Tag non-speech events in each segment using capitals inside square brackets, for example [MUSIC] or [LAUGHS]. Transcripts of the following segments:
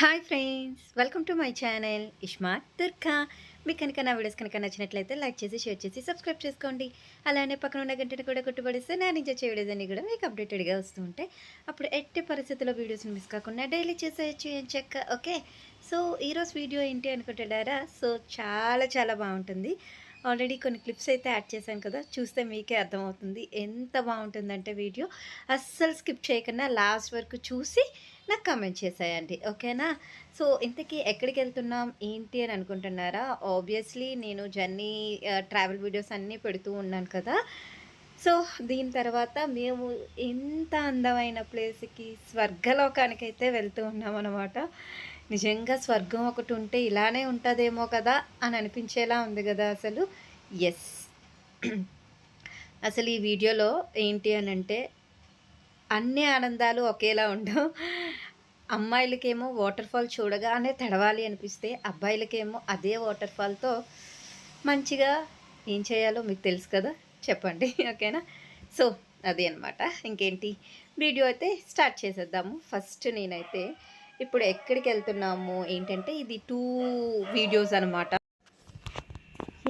Hi friends welcome to my channel ismart Durga మీకు కనుక నా వీడియోస్ కనుక నచ్చినట్లయితే లైక్ చేసి షేర్ చేసి సబ్స్క్రైబ్ చేసుకోండి. అలానే పక్కన ఉన్న గంటను కూడా కొట్టుబడిస్తే నా నుంచి వచ్చే వీడియోస్ అన్నీ కూడా మీకు అప్డేటెడ్గా వస్తూ ఉంటాయి. అప్పుడు ఎట్టి పరిస్థితుల్లో వీడియోస్ని మిస్ కాకుండా డైలీ చేసేయచ్చు ఏం చెక్క ఓకే? సో ఈరోజు వీడియో ఏంటి అనుకుంటున్నారా? సో చాలా చాలా బాగుంటుంది. ఆల్రెడీ కొన్ని క్లిప్స్ అయితే యాడ్ చేశాను కదా చూస్తే మీకే అర్థమవుతుంది. ఎంత బాగుంటుందంటే వీడియో. అస్సలు స్కిప్ చేయకుండా లాస్ట్ వరకు చూసి నాకు కామెంట్ చేసేయండి ఓకేనా? సో ఇంతకీ ఎక్కడికి వెళ్తున్నాం ఏంటి అని అనుకుంటున్నారా? ఆబ్వియస్లీ నేను జర్నీ ట్రావెల్ వీడియోస్ అన్నీ పెడుతూ ఉన్నాను కదా. సో దీని తర్వాత మేము ఎంత అందమైన ప్లేస్కి స్వర్గలోకానికైతే వెళ్తూ ఉన్నాం అనమాట నిజంగా స్వర్గం ఒకటి ఉంటే ఇలానే ఉంటుందేమో కదా అని అనిపించేలా ఉంది కదా అసలు. ఎస్ [CLEARS THROAT] అసలు ఈ వీడియోలో ఏంటి అని అంటే అన్ని ఆనందాలు ఒకేలా ఉండవు. అమ్మాయిలకేమో వాటర్ ఫాల్ చూడగానే తడవాలి అనిపిస్తే అబ్బాయిలకేమో అదే వాటర్ ఫాల్తో మంచిగా ఏం చేయాలో మీకు తెలుసు కదా? చెప్పండి. [LAUGHS] ఓకేనా? సో అది అనమాట ఇంకేంటి? వీడియో అయితే స్టార్ట్ చేసేద్దాము. ఫస్ట్ నేనైతే ఇప్పుడు ఎక్కడికి వెళ్తున్నాము? ఏంటంటే ఇది టూ వీడియోస్ అనమాట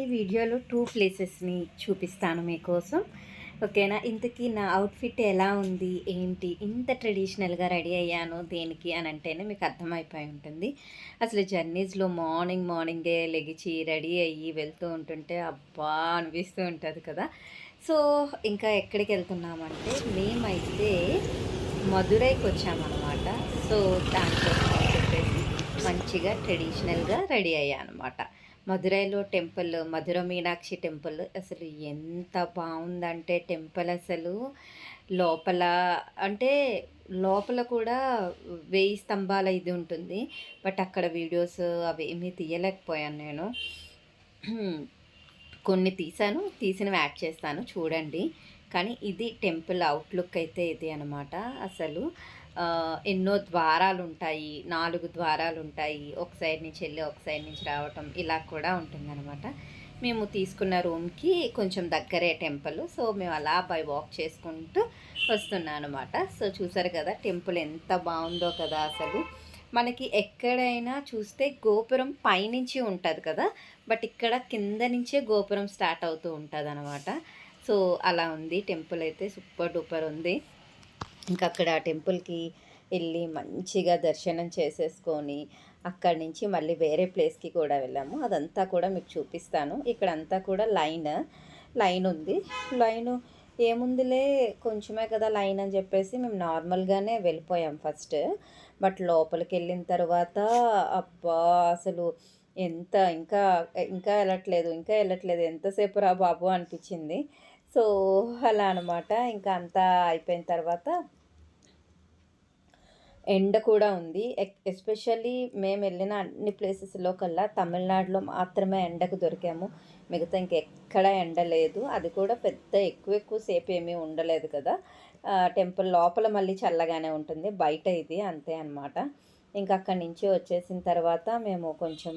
ఈ వీడియోలో టూ ప్లేసెస్ని చూపిస్తాను మీకోసం. ఓకేనా? ఇంతకీ నా అవుట్ఫిట్ ఎలా ఉంది? ఏంటి? ఇంత ట్రెడిషనల్గా రెడీ అయ్యాను దేనికి అని అంటేనే మీకు అర్థమైపోయి ఉంటుంది. అసలు జర్నీస్లో మార్నింగ్ మార్నింగే లెగిచి రెడీ అయ్యి వెళ్తూ ఉంటుంటే అబ్బా అనిపిస్తూ ఉంటుంది కదా. సో ఇంకా ఎక్కడికి వెళ్తున్నామంటే మేమైతే మధురైకి వచ్చామన్నమాట. సో దానికోసం చెప్పేసి మంచిగా ట్రెడిషనల్గా రెడీ అయ్యా అనమాట మధురైలో టెంపుల్ మధుర మీనాక్షి టెంపుల్ అసలు ఎంత బాగుందంటే టెంపుల్ అసలు. లోపల అంటే లోపల కూడా వెయ్యి స్తంభాల ఇది ఉంటుంది. బట్ అక్కడ వీడియోస్ అవి ఏమీ తీయలేకపోయాను నేను. కొన్ని తీసాను తీసినవి యాడ్ చేస్తాను చూడండి. కానీ ఇది టెంపుల్ అవుట్లుక్ అయితే ఇది అనమాట అసలు. ఎన్నో ద్వారాలు ఉంటాయి నాలుగు ద్వారాలు ఉంటాయి ఒక సైడ్ నుంచి వెళ్ళి ఒక సైడ్ నుంచి రావటం ఇలా కూడా ఉంటుందన్నమాట. మేము తీసుకున్న రూమ్కి కొంచెం దగ్గరే టెంపుల్ సో మేము అలా బై వాక్ చేసుకుంటూ వస్తున్నాం అనమాట సో చూసారు కదా టెంపుల్ ఎంత బాగుందో కదా అసలు. మనకి ఎక్కడైనా చూస్తే గోపురం పైనుంచి ఉంటుంది కదా బట్ ఇక్కడ కింద నుంచే గోపురం స్టార్ట్ అవుతూ ఉంటుంది అనమాట సో అలా ఉంది టెంపుల్ అయితే సూపర్ డూపర్ ఉంది. ఇంకా అక్కడ టెంపుల్కి వెళ్ళి మంచిగా దర్శనం చేసేసుకొని అక్కడి నుంచి మళ్ళీ వేరే ప్లేస్కి కూడా వెళ్ళాము. అదంతా కూడా మీకు చూపిస్తాను. ఇక్కడ అంతా కూడా లైన్ లైన్ ఉంది. లైన్ ఏముందిలే కొంచెమే కదా లైన్ అని చెప్పేసి మేము నార్మల్గానే వెళ్ళిపోయాం ఫస్ట్. బట్ లోపలికి వెళ్ళిన తర్వాత అబ్బా అసలు ఎంత ఇంకా ఇంకా వెళ్ళట్లేదు ఇంకా వెళ్ళట్లేదు ఎంతసేపు రా బాబు అనిపించింది. సో అలా అనమాట ఇంకా అంతా అయిపోయిన తర్వాత ఎండ కూడా ఉంది. ఎస్పెషల్లీ మేము వెళ్ళిన అన్ని ప్లేసెస్లో కల్లా తమిళనాడులో మాత్రమే ఎండకు దొరికాము. మిగతా ఇంకెక్కడ ఎండ లేదు. అది కూడా పెద్ద ఎక్కువ ఎక్కువ సేపు ఏమీ ఉండలేదు కదా. టెంపుల్ లోపల మళ్ళీ చల్లగానే ఉంటుంది. బయట ఇది అంతే అనమాట ఇంకా అక్కడి నుంచి వచ్చేసిన తర్వాత మేము కొంచెం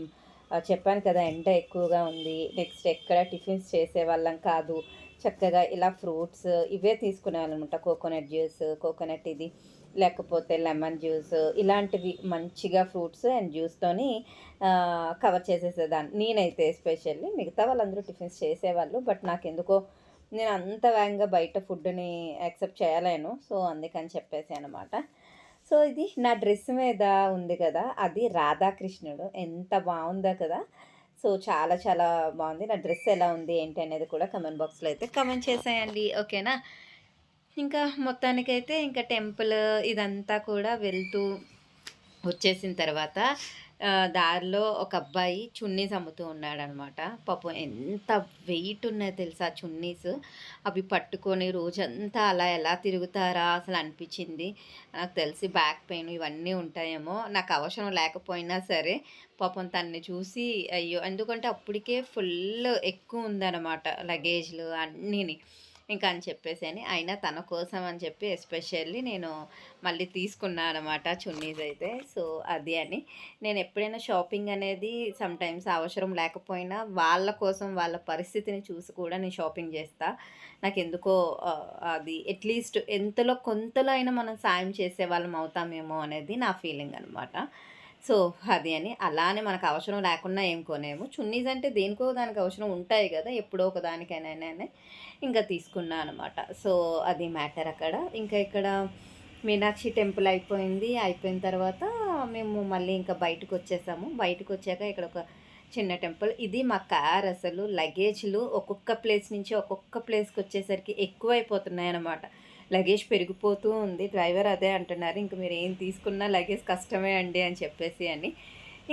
చెప్పాను కదా ఎండ ఎక్కువగా ఉంది. నెక్స్ట్ ఎక్కడ టిఫిన్స్ చేసేవాళ్ళం కాదు. చక్కగా ఇలా ఫ్రూట్స్ ఇవే తీసుకునేవాళ్ళనమాట కోకోనట్ జ్యూస్ కోకోనట్ ఇది. లేకపోతే లెమన్ జ్యూస్ ఇలాంటివి మంచిగా ఫ్రూట్స్ అండ్ జ్యూస్తోని కవర్ చేసేసేదాన్ని. నేనైతే ఎస్పెషల్లీ మిగతా వాళ్ళందరూ టిఫిన్స్ చేసేవాళ్ళు బట్ నాకు ఎందుకో నేను అంత వేగంగా బయట ఫుడ్ని యాక్సెప్ట్ చేయలేను. సో అందుకని చెప్పేసి అనమాట సో ఇది నా డ్రెస్ మీద ఉంది కదా అది రాధాకృష్ణుడు. ఎంత బాగుందో కదా. సో చాలా చాలా బాగుంది. నా డ్రెస్ ఎలా ఉంది ఏంటి అనేది కూడా కమెంట్ బాక్స్లో అయితే కమెంట్ చేసేయండి. ఓకేనా? ఇంకా మొత్తానికైతే ఇంకా టెంపుల్ ఇదంతా కూడా వెళ్తూ వచ్చేసిన తర్వాత దారిలో ఒక అబ్బాయి చున్నీస్ అమ్ముతూ ఉన్నాడనమాట. పాపం ఎంత వెయిట్ ఉన్నాయో తెలుసా చున్నీస్? అవి పట్టుకొని రోజంతా అలా ఎలా తిరుగుతారా అసలు అనిపించింది. నాకు తెలిసి బ్యాక్ పెయిన్ ఇవన్నీ ఉంటాయేమో. నాకు అవసరం లేకపోయినా సరే పాపం తన్ని చూసి అయ్యో ఎందుకంటే అప్పటికే ఫుల్ ఎక్కువ ఉందన్నమాట లగేజ్లు అన్నీని. ఇంకా అని చెప్పేసి అని. అయినా తన కోసం అని చెప్పి ఎస్పెషల్లీ నేను మళ్ళీ తీసుకున్నాను అనమాట చున్నీస్ అయితే. సో అది అని. నేను ఎప్పుడైనా షాపింగ్ అనేది సమ్టైమ్స్ అవసరం లేకపోయినా వాళ్ళ కోసం వాళ్ళ పరిస్థితిని చూసి కూడా నేను షాపింగ్ చేస్తా. నాకు ఎందుకో అది అట్లీస్ట్ ఎంతలో కొంతలో అయినా మనం సాయం చేసే వాళ్ళం అవుతామేమో అనేది నా ఫీలింగ్ అనమాట సో అది అని. అలానే మనకు అవసరం లేకుండా ఏం కొనేము. చున్నీస్ అంటే దేనికో దానికి అవసరం ఉంటాయి కదా ఎప్పుడో ఒక దానికైనా ఇంకా తీసుకున్నా అనమాట. సో అది మ్యాటర్ అక్కడ. ఇంకా ఇక్కడ మీనాక్షి టెంపుల్ అయిపోయింది. అయిపోయిన తర్వాత మేము మళ్ళీ ఇంకా బయటకు వచ్చేసాము. బయటకు వచ్చాక ఇక్కడ ఒక చిన్న టెంపుల్. ఇది మా కార్ అసలు లగేజ్లు ఒక్కొక్క ప్లేస్ నుంచి ఒక్కొక్క ప్లేస్కి వచ్చేసరికి ఎక్కువైపోతున్నాయి అన్నమాట లగేజ్ పెరిగిపోతూ ఉంది. డ్రైవర్ అదే అంటున్నారు. ఇంక మీరు ఏం తీసుకున్నా లగేజ్ కష్టమే అండి అని చెప్పేసి అని.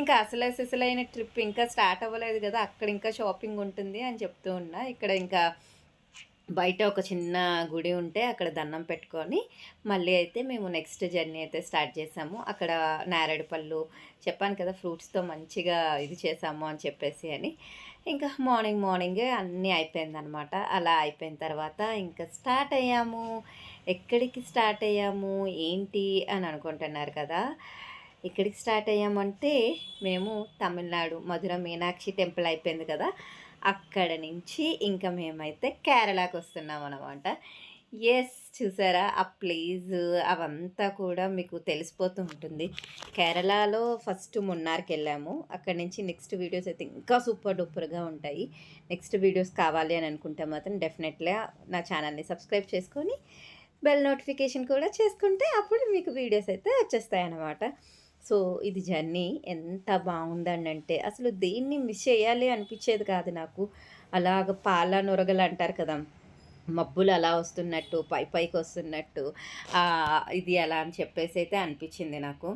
ఇంకా అసలు అసలైన ట్రిప్ ఇంకా స్టార్ట్ అవ్వలేదు కదా. అక్కడ ఇంకా షాపింగ్ ఉంటుంది అని చెప్తూ ఉన్నా. ఇక్కడ ఇంకా బయట ఒక చిన్న గుడి ఉంటే అక్కడ దండం పెట్టుకొని మళ్ళీ అయితే మేము నెక్స్ట్ జర్నీ అయితే స్టార్ట్ చేసాము. అక్కడ నేరేడు పళ్ళు చెప్పాను కదా ఫ్రూట్స్తో మంచిగా ఇది చేసాము అని చెప్పేసి అని. ఇంకా మార్నింగ్ మార్నింగే అన్నీ అయిపోయిందనమాట అలా అయిపోయిన తర్వాత ఇంకా స్టార్ట్ అయ్యాము. ఎక్కడికి స్టార్ట్ అయ్యాము? ఏంటి? అని అనుకుంటున్నారు కదా. ఇక్కడికి స్టార్ట్ అయ్యామంటే మేము తమిళనాడు మధుర మీనాక్షి టెంపుల్ అయిపోయింది కదా. అక్కడ నుంచి ఇంకా మేమైతే కేరళకు వస్తున్నాం అనమాట ఎస్ చూసారా? ఆ ప్లేస్ అవంతా కూడా మీకు తెలిసిపోతూ ఉంటుంది. కేరళలో ఫస్ట్ మున్నార్కి వెళ్ళాము. అక్కడి నుంచి నెక్స్ట్ వీడియోస్ అయితే ఇంకా సూపర్ డూపర్గా ఉంటాయి. నెక్స్ట్ వీడియోస్ కావాలి అని అనుకుంటే మాత్రం డెఫినెట్గా నా ఛానల్ని సబ్స్క్రైబ్ చేసుకొని బెల్ నోటిఫికేషన్ కూడా చేసుకుంటే అప్పుడు మీకు వీడియోస్ అయితే వచ్చేస్తాయి అన్నమాట సో ఇది జర్నీ. ఎంత బాగుందండి అంటే అసలు దేన్ని మిస్ చేయాలి అనిపించేది కాదు నాకు. అలాగ పాల నొరగలు అంటారు కదా మబ్బులు అలా వస్తున్నట్టు పై పైకి వస్తున్నట్టు ఇది అలా అని చెప్పేసి అయితే అనిపించింది నాకు.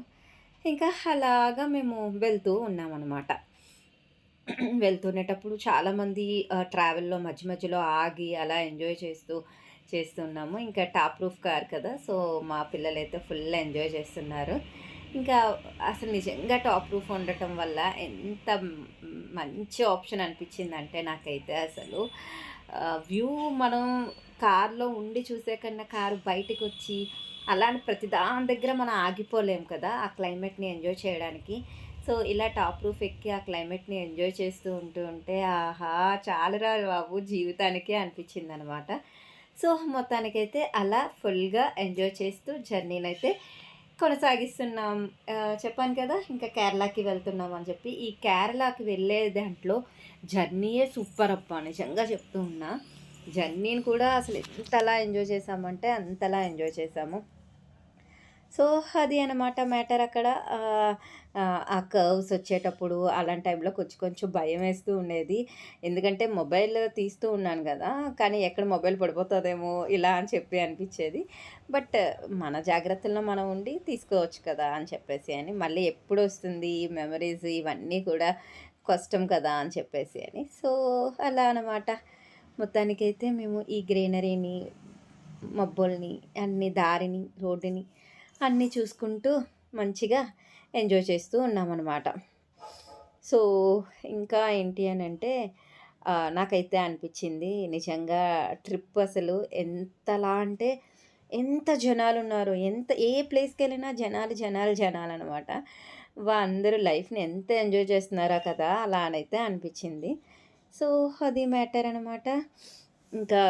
ఇంకా అలాగా మేము వెళ్తూ ఉన్నామన్నమాట. వెళ్తునేటప్పుడు చాలామంది ట్రావెల్లో మధ్య మధ్యలో ఆగి అలా ఎంజాయ్ చేస్తూ చేస్తున్నాము. ఇంకా టాప్ ప్రూఫ్ కార్ కదా సో మా పిల్లలైతే ఫుల్ ఎంజాయ్ చేస్తున్నారు. ఇంకా అసలు నిజంగా టాప్ రూఫ్ ఉండటం వల్ల ఎంత మంచి ఆప్షన్ అనిపించిందంటే నాకైతే అసలు వ్యూ మనం కార్లో ఉండి చూసే కన్నా కారు బయటకు వచ్చి అలాంటి ప్రతి దాని దగ్గర మనం ఆగిపోలేం కదా ఆ క్లైమేట్ని ఎంజాయ్ చేయడానికి. సో ఇలా టాప్ రూఫ్ ఎక్కి ఆ క్లైమేట్ని ఎంజాయ్ చేస్తూ ఉంటూ ఉంటే ఆహా చాలురా బాబు జీవితానికే అనిపించింది అనమాట సో మొత్తానికైతే అలా ఫుల్గా ఎంజాయ్ చేస్తూ జర్నీనైతే కొనసాగిస్తున్నాం. చెప్పాను కదా ఇంకా కేరళకి వెళ్తున్నాం అని చెప్పి. ఈ కేరళకి వెళ్ళే దాంట్లో జర్నీయే సూపర్ అప్ప నిజంగా చెప్తూ ఉన్నా. జర్నీని కూడా అసలు ఎంతలా ఎంజాయ్ చేసామంటే అంతలా ఎంజాయ్ చేసాము సో అది అనమాట మ్యాటర్ అక్కడ. ఆ కర్వ్స్ వచ్చేటప్పుడు అలాంటి టైంలో కొంచెం కొంచెం భయం వేస్తూ ఉండేది. ఎందుకంటే మొబైల్ తీస్తూ ఉన్నాను కదా కానీ ఎక్కడ మొబైల్ పడిపోతుందేమో ఇలా అని చెప్పి అనిపించేది. బట్ మన జాగ్రత్తల్లో మనం ఉండి తీసుకోవచ్చు కదా అని చెప్పేసి అని మళ్ళీ ఎప్పుడు వస్తుంది మెమరీస్ ఇవన్నీ కూడా కష్టం కదా అని చెప్పేసి అని. సో అలా అనమాట మొత్తానికైతే మేము ఈ గ్రీనరీని మబ్బుల్ని అన్ని దారిని రోడ్డుని అన్నీ చూసుకుంటూ మంచిగా ఎంజాయ్ చేస్తూ ఉన్నామన్నమాట. సో ఇంకా ఏంటి అని అంటే నాకైతే అనిపించింది నిజంగా ట్రిప్ అసలు ఎంతలా అంటే ఎంత జనాలు ఉన్నారు ఎంత ఏ ప్లేస్కి వెళ్ళినా జనాలు జనాలు జనాలు అనమాట అందరూ లైఫ్ని ఎంత ఎంజాయ్ చేస్తున్నారా కదా అలా అనైతే అనిపించింది. సో అది మ్యాటర్ అనమాట ఇంకా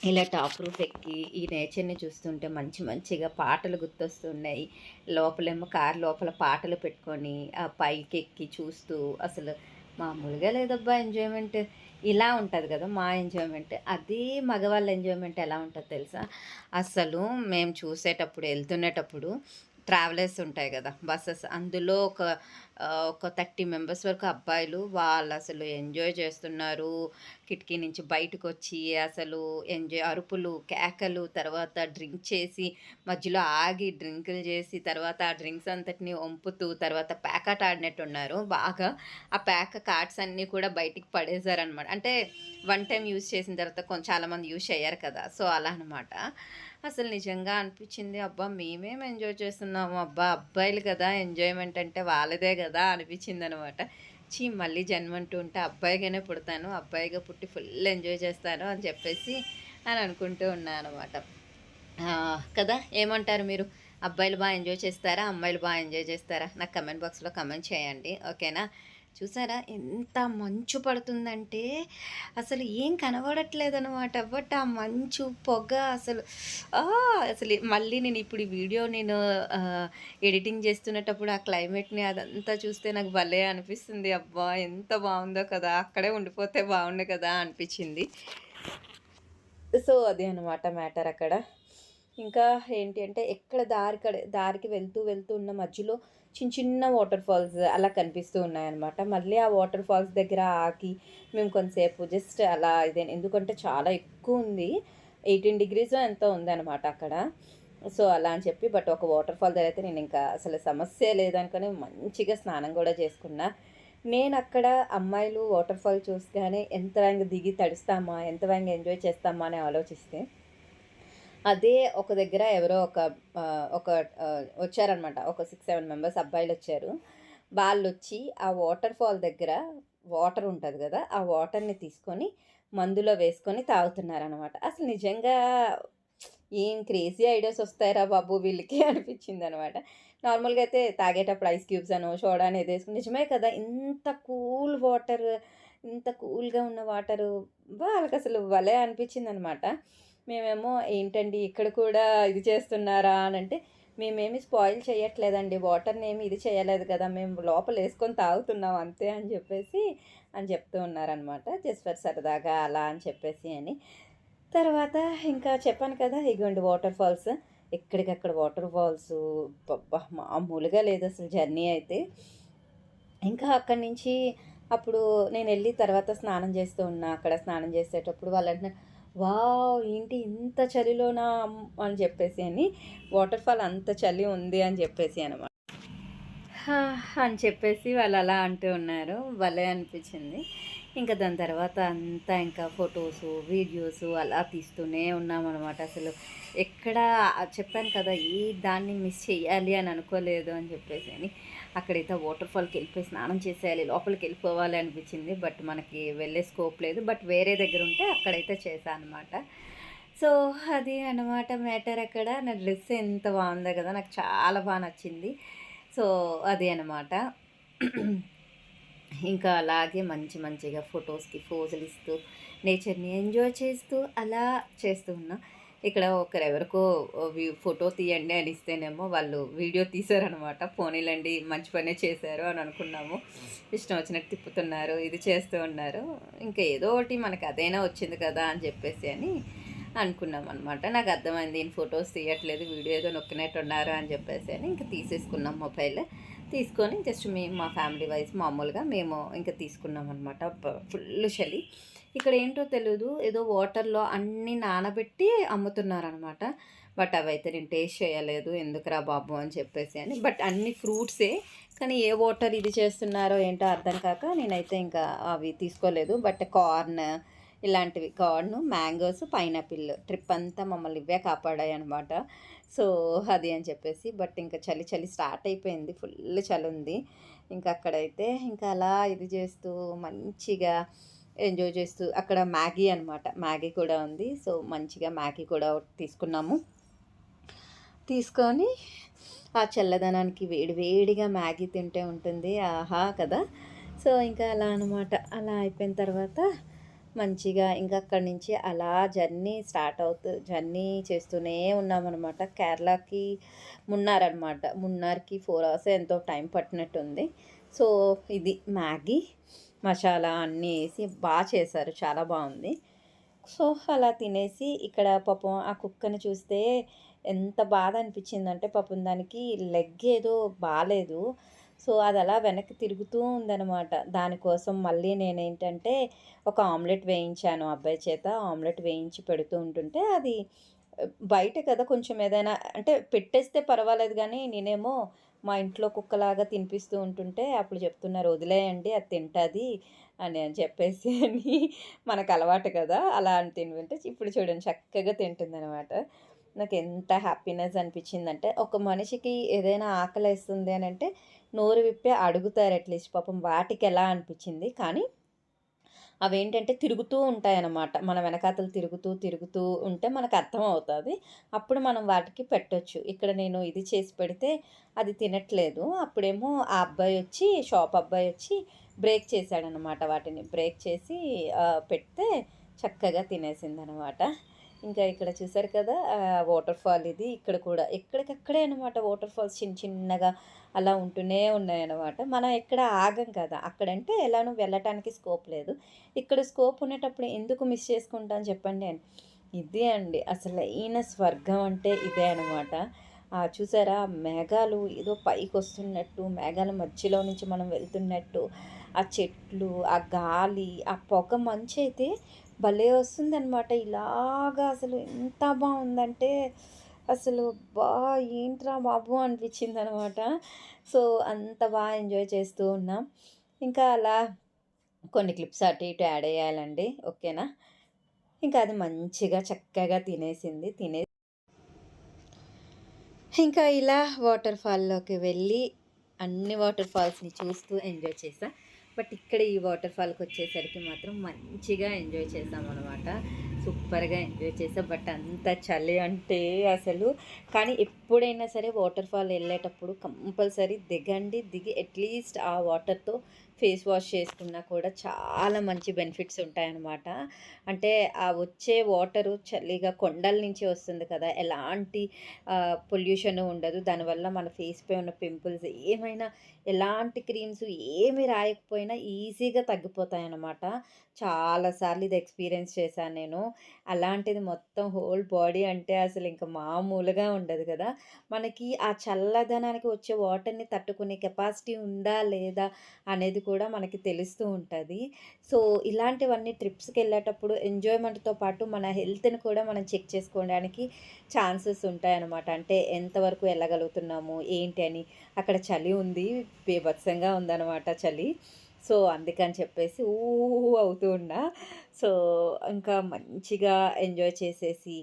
ఇలా టాప్ రూఫ్ ఎక్కి ఈ నేచర్ని చూస్తుంటే మంచి మంచిగా పాటలు గుర్తొస్తున్నాయి. లోపలేమో కార్ లోపల పాటలు పెట్టుకొని ఆ పైకి ఎక్కి చూస్తూ అసలు మామూలుగా లేదబ్బా ఎంజాయ్మెంట్ ఇలా ఉంటుంది కదా మా ఎంజాయ్మెంట్ అది మగవాళ్ళ ఎంజాయ్మెంట్ ఎలా ఉంటుంది తెలుసా? అసలు మేము చూసేటప్పుడు వెళ్తునేటప్పుడు ట్రావెలర్స్ ఉంటాయి కదా బస్సెస్ అందులో ఒక ఒక థర్టీ మెంబర్స్ వరకు అబ్బాయిలు వాళ్ళు అసలు ఎంజాయ్ చేస్తున్నారు. కిటికీ నుంచి బయటకు వచ్చి అసలు ఎంజాయ్ అరుపులు కేకలు తర్వాత డ్రింక్ చేసి మధ్యలో ఆగి డ్రింకులు చేసి తర్వాత ఆ డ్రింక్స్ అంతటిని వంపుతూ తర్వాత ప్యాకట్ ఆడినట్టు ఉన్నారు బాగా ఆ ప్యాక కార్డ్స్ అన్నీ కూడా బయటికి పడేశారనమాట అంటే వన్ టైం యూజ్ చేసిన తర్వాత కొంచెం చాలామంది యూజ్ అయ్యారు కదా. సో అలా అనమాట అసలు నిజంగా అనిపించింది అబ్బా! మేమేం ఎంజాయ్ చేస్తున్నాము అబ్బా! అబ్బాయిలు కదా! ఎంజాయ్మెంట్ అంటే వాళ్ళదే కదా! కదా అనిపించింది అనమాట చీ మళ్ళీ జన్మంటూ ఉంటే అబ్బాయిగానే పుడతాను అబ్బాయిగా పుట్టి ఫుల్ ఎంజాయ్ చేస్తాను అని చెప్పేసి అని అనుకుంటూ ఉన్నాను అనమాట కదా ఏమంటారు మీరు? అబ్బాయిలు బాగా ఎంజాయ్ చేస్తారా? అమ్మాయిలు బాగా ఎంజాయ్ చేస్తారా? నాకు కమెంట్ బాక్స్లో కమెంట్ చేయండి ఓకేనా? చూసారా ఎంత మంచు పడుతుందంటే అసలు ఏం కనబడట్లేదు అనమాట బట్ ఆ మంచు పొగ అసలు ఆ! అసలు మళ్ళీ నేను ఇప్పుడు ఈ వీడియో నేను ఎడిటింగ్ చేస్తున్నప్పుడు ఆ క్లైమేట్‌ని అదంతా చూస్తే నాకు భలే అనిపిస్తుంది. అబ్బా! ఎంత బాగుందో కదా! అక్కడే ఉండిపోతే బాగుండే కదా! అనిపించింది. సో, అదే అనమాట మ్యాటర్ అక్కడ. ఇంకా ఏంటి అంటే ఎక్కడ దారి కడ దారికి వెళ్తూ వెళ్తూ ఉన్న మధ్యలో చిన్న చిన్న వాటర్ ఫాల్స్ అలా కనిపిస్తూ ఉన్నాయన్నమాట. మళ్ళీ ఆ వాటర్ ఫాల్స్ దగ్గర ఆగి మేము కొంతసేపు జస్ట్ అలా ఇదే ఎందుకంటే చాలా ఎక్కువ ఉంది ఎయిటీన్ డిగ్రీస్ ఎంతో ఉందనమాట అక్కడ. సో, అలా అని చెప్పి బట్ ఒక వాటర్ ఫాల్ దగ్గర అయితే నేను ఇంకా అసలు సమస్య లేదనుకోని మంచిగా స్నానం కూడా చేసుకున్నా. అక్కడ అమ్మాయిలు వాటర్ ఫాల్ చూడగానే ఎంత వేగంగా దిగి తడుస్తామా? ఎంత వేగంగా ఎంజాయ్ చేస్తామా? అని ఆలోచిస్తే అదే ఒక దగ్గర ఎవరో ఒక ఒక వచ్చారనమాట. ఒక 6, 7 మెంబర్స్ వాళ్ళు వచ్చి ఆ వాటర్ ఫాల్ దగ్గర వాటర్ ఉంటుంది కదా ఆ వాటర్‌ని తీసుకొని మందులో వేసుకొని తాగుతున్నారనమాట. అసలు నిజంగా ఏం క్రేజీ ఐడియాస్ వస్తాయిరా బాబు వీళ్ళకి అనిపించింది అనమాట నార్మల్‌గా అయితే తాగేటప్పుడు ఐస్ క్యూబ్స్ అనో, సోడా అని వేసుకుని నిజమే కదా! ఇంత కూల్ వాటర్ ఇంత కూల్‌గా ఉన్న వాటరు వాళ్ళకసలు భలే అనిపించిందనమాట. మేమేమో ఏంటండి ఇక్కడ కూడా ఇది చేస్తున్నారా అని అంటే మేమేమి స్పాయిల్ చేయట్లేదండి. వాటర్ని ఏమి ఇది చేయలేదు కదా! మేము లోపల వేసుకొని తాగుతున్నాం అంతే అని చెప్పేసి అని చెప్తూ ఉన్నారనమాట. జస్ట్ ఫర్ సరదాగా అలా అని చెప్పేసి అని. తర్వాత ఇంకా చెప్పాను కదా! ఇగోండి వాటర్ ఫాల్స్. ఎక్కడికక్కడ వాటర్ ఫాల్స్ మామూలుగా లేదు అసలు జర్నీ అయితే. ఇంకా అక్కడి నుంచి అప్పుడు నేను వెళ్ళి తర్వాత స్నానం చేస్తూ ఉన్నా. అక్కడ స్నానం చేసేటప్పుడు వాళ్ళంటున్నారు, "వావ్! ఏంటి ఇంత చలిలోనా" అని చెప్పేసి అని. వాటర్ ఫాల్ అంత చలి ఉంది అని చెప్పేసి అనమాట. హా! అని చెప్పేసి వాళ్ళు అలా అంటూ ఉన్నారు. భలే అనిపించింది. ఇంకా దాని తర్వాత అంతా ఇంకా ఫొటోస్ వీడియోస్ అలా తీస్తూనే ఉన్నామన్నమాట అసలు ఎక్కడ చెప్పాను కదా! ఈ దాన్ని మిస్ చేయాలి అని అనుకోలేదు అని చెప్పేసి అని. అక్కడైతే వాటర్ ఫాల్‌కెళ్ళిపోయి స్నానం చేసేయాలి, లోపలికి వెళ్ళిపోవాలి అనిపించింది. బట్ మనకి వెళ్ళే స్కోప్ లేదు. బట్ వేరే దగ్గర ఉంటే అక్కడైతే చేశాను అనమాట. సో, అది అనమాట మ్యాటర్ అక్కడ. నా డ్రెస్ ఎంత బాగుందో కదా! నాకు చాలా బాగా నచ్చింది. సో, అది అనమాట. ఇంకా అలాగే మంచి మంచిగా ఫొటోస్కి ఫోజులు పోజులిస్తూ, నేచర్‌ని ఎంజాయ్ చేస్తూ అలా చేస్తూ ఉన్నా. ఇక్కడ ఒకరెవరికో ఫోటో తీయండి అని ఇస్తేనేమో వాళ్ళు వీడియో తీశారనమాట. పోనీలెండి మంచి పనే చేశారు అని అనుకున్నాము. ఇష్టం వచ్చినట్టు తిప్పుతున్నారు. ఇది చేస్తూ ఉన్నారు. ఇంకా ఏదో ఒకటి మనకి అదైనా వచ్చింది కదా! అని చెప్పేసి అని అనుకున్నాం అనమాట నాకు అర్థమైంది నేను ఫోటోస్ తీయట్లేదు. వీడియో ఏదో నొక్కినట్టున్నారు అని చెప్పేసి అని ఇంకా తీసేసుకున్నాం మొబైల్. తీసుకొని జస్ట్ మేము మా ఫ్యామిలీ వైస్ మామూలుగా మేము ఇంకా తీసుకున్నాం అనమాట ఫుల్ చలి. ఇక్కడ ఏంటో తెలియదు ఏదో వాటర్‌లో అన్నీ నానబెట్టి అమ్ముతున్నారనమాట. బట్ అవైతే నేను టేస్ట్ చేయలేదు. ఎందుకురా బాబు అని చెప్పేసి అని. బట్ అన్ని ఫ్రూట్సే. కానీ ఏ వాటర్ ఇది చేస్తున్నారో ఏంటో అర్థం కాక నేనైతే ఇంకా అవి తీసుకోలేదు. బట్ కార్న్ ఇలాంటివి కార్న్, మ్యాంగోస్, పైనాపిల్ ట్రిప్ అంతా మమ్మల్ని ఇవే కాపాడాయి అనమాట సో, అది అని చెప్పేసి. బట్ ఇంకా చలి చలి స్టార్ట్ అయిపోయింది. ఫుల్ చలి ఉంది ఇంకా అక్కడైతే ఇంకా అలా ఇది చేస్తూ మంచిగా ఎంజాయ్ చేస్తూ అక్కడ మ్యాగీ అనమాట. మ్యాగీ కూడా ఉంది. సో, మంచిగా మ్యాగీ కూడా తీసుకున్నాము. తీసుకొని ఆ చల్లదనానికి వేడి వేడిగా మ్యాగీ తింటే ఉంటుంది. ఆహా! కదా! సో, ఇంకా అలా అనమాట. అలా అయిపోయిన తర్వాత మంచిగా ఇంకా అక్కడి నుంచి అలా జర్నీ స్టార్ట్ అవుతూ జర్నీ చేస్తూనే ఉన్నామన్నమాట కేరళకి మున్నార్ అనమాట. మున్నార్‌కి ఫోర్ అవర్స్ ఎంతో టైం పట్టినట్టుంది. సో, ఇది మ్యాగీ, మసాలా అన్నీ వేసి బాగా చేశారు. చాలా బాగుంది సో, అలా తినేసి ఇక్కడ పాపం ఆ కుక్కని చూస్తే ఎంత బాధ అనిపించిందంటే పాపం దానికి లెగ్ ఏదో బాగాలేదు సో, అది అలా వెనక్కి తిరుగుతూ ఉందనమాట. దానికోసం మళ్ళీ నేనేంటంటే ఒక ఆమ్లెట్ వేయించాను అబ్బాయి చేత. ఆమ్లెట్ వేయించి పెడుతూ ఉంటుంటే అది బయట కదా! కొంచెం ఏదైనా అంటే పెట్టేస్తే పర్వాలేదు కానీ నేనేమో మా ఇంట్లో కుక్కలాగా తినిపిస్తూ ఉంటుంటే అప్పుడు చెప్తున్నారు, "వదిలేయండి అది తింటుంది అని అని చెప్పేసి అని మనకు అలవాటు కదా! అలా అని తింటుంటే ఇప్పుడు చూడండి చక్కగా తింటుంది అనమాట నాకు ఎంత హ్యాపీనెస్ అనిపించిందంటే ఒక మనిషికి ఏదైనా ఆకలి వేస్తుంది అని అంటే నోరు విప్పి అడుగుతారు అట్‌లీస్ట్. పాపం వాటికి ఎలా అనిపించింది. కానీ అవేంటంటే తిరుగుతూ ఉంటాయన్నమాట. మన వెనకాతలు తిరుగుతూ తిరుగుతూ ఉంటే మనకు అర్థమవుతుంది. అప్పుడు మనం వాటికి పెట్టొచ్చు. ఇక్కడ నేను ఇది చేసి పెడితే అది తినట్లేదు. అప్పుడేమో ఆ అబ్బాయి వచ్చి షాప్ అబ్బాయి వచ్చి బ్రేక్ చేశాడనమాట వాటిని. బ్రేక్ చేసి పెడితే చక్కగా తినేసిందనమాట ఇంకా ఇక్కడ చూసారు కదా వాటర్ ఫాల్ ఇది. ఇక్కడ కూడా ఎక్కడికక్కడే అనమాట వాటర్ ఫాల్స్ చిన్న చిన్నగా అలా ఉంటూనే ఉన్నాయన్నమాట. మనం ఎక్కడ ఆగం కదా. అక్కడంటే ఎలానో వెళ్ళటానికి స్కోప్ లేదు. ఇక్కడ స్కోప్ ఉండేటప్పుడు ఎందుకు మిస్ చేసుకుంటాను చెప్పండి అని ఇదే అండి. అసలు ఈయన స్వర్గం అంటే ఇదే అనమాట చూసారా? మేఘాలు ఏదో పైకి వస్తున్నట్టు మేఘాల మధ్యలో నుంచి మనం వెళ్తున్నట్టు ఆ చెట్లు ఆ గాలి ఆ పొగ మంచి అయితే భలే వస్తుందన్నమాట. ఇలాగా అసలు ఎంత బాగుందంటే అసలు బా ఏంట్రా బాబు అనిపించింది అనమాట సో అంత బాగా ఎంజాయ్ చేస్తూ ఉన్నాం. ఇంకా అలా కొన్ని క్లిప్స్ అటు ఇటు యాడ్ అయ్యాలండి. ఓకేనా? ఇంకా అది మంచిగా చక్కగా తినేసింది. తినే ఇంకా ఇలా వాటర్ ఫాల్లోకి వెళ్ళి అన్ని వాటర్ ఫాల్స్ని చూస్తూ ఎంజాయ్ చేసా. బట్ ఇక్కడ ఈ వాటర్ ఫాల్కి వచ్చేసరికి మాత్రం మంచిగా ఎంజాయ్ చేసాం అనమాట సూపర్గా ఎంజాయ్ చేసాం బట్ అంత చలి అంటే అసలు. కానీ ఎప్పుడైనా సరే వాటర్ ఫాల్ వెళ్ళేటప్పుడు కంపల్సరీ దిగండి. దిగి అట్లీస్ట్ ఆ వాటర్తో ఫేస్ వాష్ చేసుకున్నా కూడా చాలా మంచి బెనిఫిట్స్ ఉంటాయన్నమాట. అంటే ఆ వచ్చే వాటరు చలిగా కొండల నుంచి వస్తుంది కదా. ఎలాంటి పొల్యూషన్ ఉండదు. దానివల్ల మన ఫేస్ పై ఉన్న పింపుల్స్ ఏమైనా ఎలాంటి క్రీమ్స్ ఏమి రాయకపోయినా ఈజీగా తగ్గిపోతాయన్నమాట. చాలాసార్లు ఇది ఎక్స్పీరియన్స్ చేశాను నేను. అలాంటిది మొత్తం హోల్ బాడీ అంటే అసలు ఇంకా మామూలుగా ఉండదు కదా. మనకి ఆ చల్లదనానికి వచ్చే వాటర్ని తట్టుకునే కెపాసిటీ ఉందా లేదా అనేది కూడా మనకి తెలుస్తూ ఉంటుంది. సో ఇలాంటివన్నీ ట్రిప్స్కి వెళ్ళేటప్పుడు ఎంజాయ్మెంట్తో పాటు మన హెల్త్ని కూడా మనం చెక్ చేసుకోవడానికి ఛాన్సెస్ ఉంటాయన్నమాట. అంటే ఎంతవరకు వెళ్ళగలుగుతున్నాము ఏంటి అని. అక్కడ చలి ఉంది బీభత్సంగా ఉందన్నమాట చలి. సో అందుకని చెప్పేసి ఊ అవుతూ ఉన్నా. సో ఇంకా మంచిగా ఎంజాయ్ చేసేసి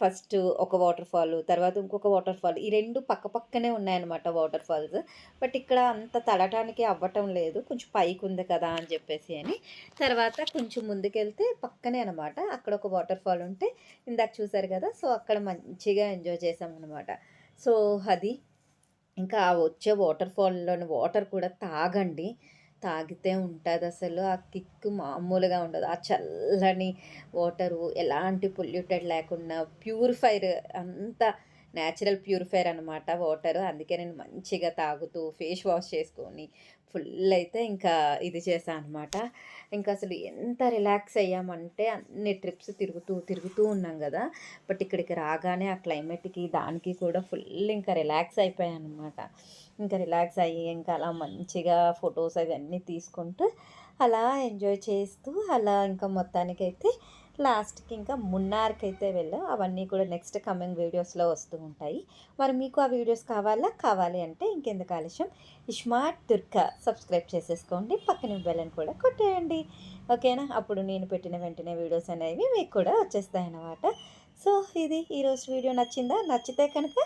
ఫస్ట్ ఒక వాటర్ ఫాల్ తర్వాత ఇంకొక వాటర్ ఫాల్ ఈ రెండు పక్క పక్కనే ఉన్నాయన్నమాట వాటర్ ఫాల్స్ బట్ ఇక్కడ అంత తడటానికి అవ్వటం లేదు. కొంచెం పైకి ఉంది కదా అని చెప్పేసి అని. తర్వాత కొంచెం ముందుకెళ్తే పక్కనే అనమాట అక్కడ ఒక వాటర్ ఫాల్ ఉంటే ఇందాక చూసారు కదా సో అక్కడ మంచిగా ఎంజాయ్ చేసాం అనమాట సో అది. ఇంకా వచ్చే వాటర్ ఫాల్లోని వాటర్ కూడా తాగండి. తాగితే ఉంటుంది అసలు ఆ కిక్ మామూలుగా ఉండదు. ఆ చల్లని వాటరు ఎలాంటి పొల్యూటెడ్ లేకుండా ప్యూరిఫైర్ అంతా న్యాచురల్ ప్యూరిఫైర్ అనమాట వాటర్. అందుకే నేను మంచిగా తాగుతూ ఫేస్ వాష్ చేసుకొని ఫుల్ అయితే ఇంకా ఇది చేశాను అనమాట ఇంకా అసలు ఎంత రిలాక్స్ అయ్యామంటే అన్ని ట్రిప్స్ తిరుగుతూ తిరుగుతూ ఉన్నాం కదా. బట్ ఇక్కడికి రాగానే ఆ క్లైమేట్కి దానికి కూడా ఫుల్ ఇంకా రిలాక్స్ అయిపోయాను అనమాట ఇంకా రిలాక్స్ అయ్యి ఇంకా అలా మంచిగా ఫొటోస్ అవన్నీ తీసుకుంటూ అలా ఎంజాయ్ చేస్తూ అలా ఇంకా మొత్తానికైతే లాస్ట్కి ఇంకా మున్నార్కి అయితే వెళ్ళాం. అవన్నీ కూడా నెక్స్ట్ కమింగ్ వీడియోస్లో వస్తూ ఉంటాయి. మరి మీకు ఆ వీడియోస్ కావాలా? కావాలి అంటే ఇంకెందుకు ఆలస్యం? ఇస్మార్ట్ దుర్గా సబ్స్క్రైబ్ చేసేసుకోండి. పక్కన బెల్లని కూడా కొట్టేయండి. ఓకేనా? అప్పుడు నేను పెట్టిన వెంటనే వీడియోస్ అనేవి మీకు కూడా వచ్చేస్తాయి అన్నమాట సో ఇది ఈరోజు వీడియో నచ్చిందా? నచ్చితే కనుక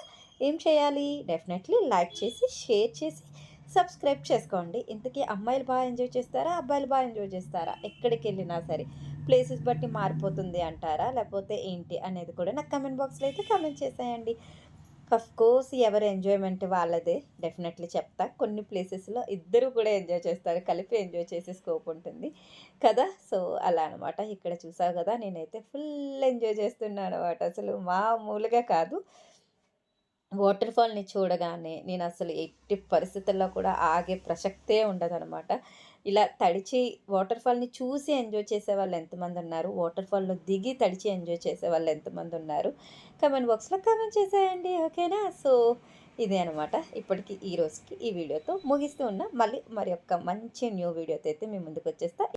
ఏం చేయాలి? డెఫినెట్లీ లైక్ చేసి షేర్ చేసి సబ్స్క్రైబ్ చేసుకోండి. ఇంతకీ అమ్మాయిలు బాగా ఎంజాయ్ చేస్తారా? అబ్బాయిలు బాగా ఎంజాయ్ చేస్తారా? ఎక్కడికి వెళ్ళినా సరే. ప్లేసెస్ బట్టి మారిపోతుంది అంటారా? లేకపోతే ఏంటి అనేది కూడా నాకు కమెంట్ బాక్స్లో అయితే కమెంట్ చేసేయండి. అఫ్ కోర్స్ ఎవరు ఎంజాయ్మెంట్ వాళ్ళదే. డెఫినెట్లీ చెప్తా. కొన్ని ప్లేసెస్లో ఇద్దరు కూడా ఎంజాయ్ చేస్తారు. కలిపి ఎంజాయ్ చేసే స్కోప్ ఉంటుంది. కదా? సో అలా అనమాట ఇక్కడ చూసావు కదా? నేనైతే ఫుల్ ఎంజాయ్ చేస్తున్నాను అనమాట అసలు మామూలుగా కాదు. వాటర్ ఫాల్ని చూడగానే నేను అసలు ఎట్టి పరిస్థితుల్లో కూడా ఆగే ప్రసక్తే ఉండదనమాట ఇలా తడిచి వాటర్ ఫాల్ని చూసి ఎంజాయ్ చేసే వాళ్ళు ఎంతమంది ఉన్నారు? వాటర్ ఫాల్లో దిగి తడిచి ఎంజాయ్ చేసే వాళ్ళు ఎంతమంది ఉన్నారు? కమెంట్ బాక్స్లో కమెంట్ చేసేయండి ఓకేనా? సో ఇదే అనమాట ఇప్పటికి ఈ రోజుకి ఈ వీడియోతో ముగిస్తూ ఉన్నా. మళ్ళీ మరి యొక్క మంచి న్యూ వీడియోతో అయితే మీ ముందుకు వచ్చేస్తా.